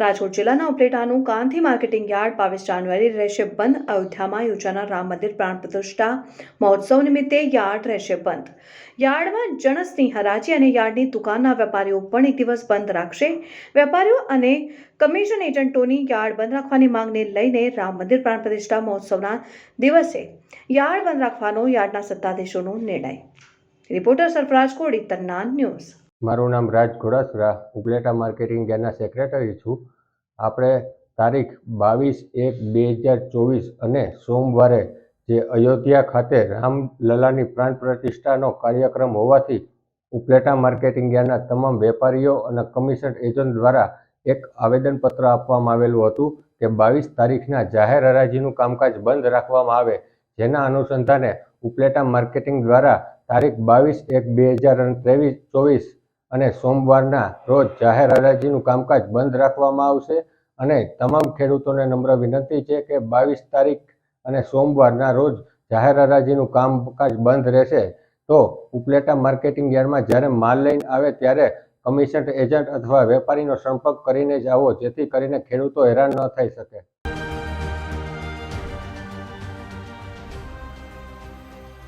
રાજકોટ જિલ્લાના ઉપલેટાનું કાંથી marketing yard બાવીસ જાન્યુઆરી રહેશે બંધ. અયોધ્યામાં યોજાનાર રામ મંદિર પ્રાણ પ્રતિષ્ઠા મહોત્સવ નિમિત્તે યાર્ડ રહેશે બંધ. યાર્ડમાં જણસની હરાજી અને યાર્ડની દુકાનના વેપારીઓ પણ એક દિવસ બંધ રાખશે. વેપારીઓ અને કમિશન એજન્ટોની યાર્ડ બંધ રાખવાની માંગને લઈને રામ મંદિર પ્રાણ પ્રતિષ્ઠા મહોત્સવના દિવસે યાર્ડ બંધ રાખવાનો યાર્ડના સત્તાધીશોનો નિર્ણય. રિપોર્ટર સરફરાજ કોડી તન્નાન ન્યૂઝ. મારું નામ રાજ ઘોડાસરા, ઉપલેટા માર્કેટિંગ યાર્ડના સેક્રેટરી છું. આપણે તારીખ બાવીસ એક બે હજાર ચોવીસ અને સોમવારે જે અયોધ્યા ખાતે રામલલાની પ્રાણ પ્રતિષ્ઠાનો કાર્યક્રમ હોવાથી ઉપલેટા માર્કેટિંગ યાર્ડના તમામ વેપારીઓ અને કમિશન એજન્ટ દ્વારા એક આવેદનપત્ર આપવામાં આવેલું હતું કે બાવીસ તારીખના જાહેર હરાજીનું કામકાજ બંધ રાખવામાં આવે, જેના અનુસંધાને ઉપલેટા માર્કેટિંગ દ્વારા તારીખ બાવીસ એક બે હજાર ત્રેવીસ ચોવીસ અને સોમવારના રોજ જાહેર હરાજીનું કામકાજ બંધ રાખવામાં આવશે. અને તમામ ખેડૂતોને નમ્ર વિનંતી છે કે બાવીસ તારીખ અને સોમવારના રોજ જાહેર હરાજીનું કામકાજ બંધ રહેશે. તો ઉપલેટા માર્કેટિંગ યાર્ડમાં જ્યારે માલ લઈને આવે ત્યારે કમિશન એજન્ટ અથવા વેપારીનો સંપર્ક કરીને જ આવો, જેથી કરીને ખેડૂતો હેરાન ન થઈ શકે.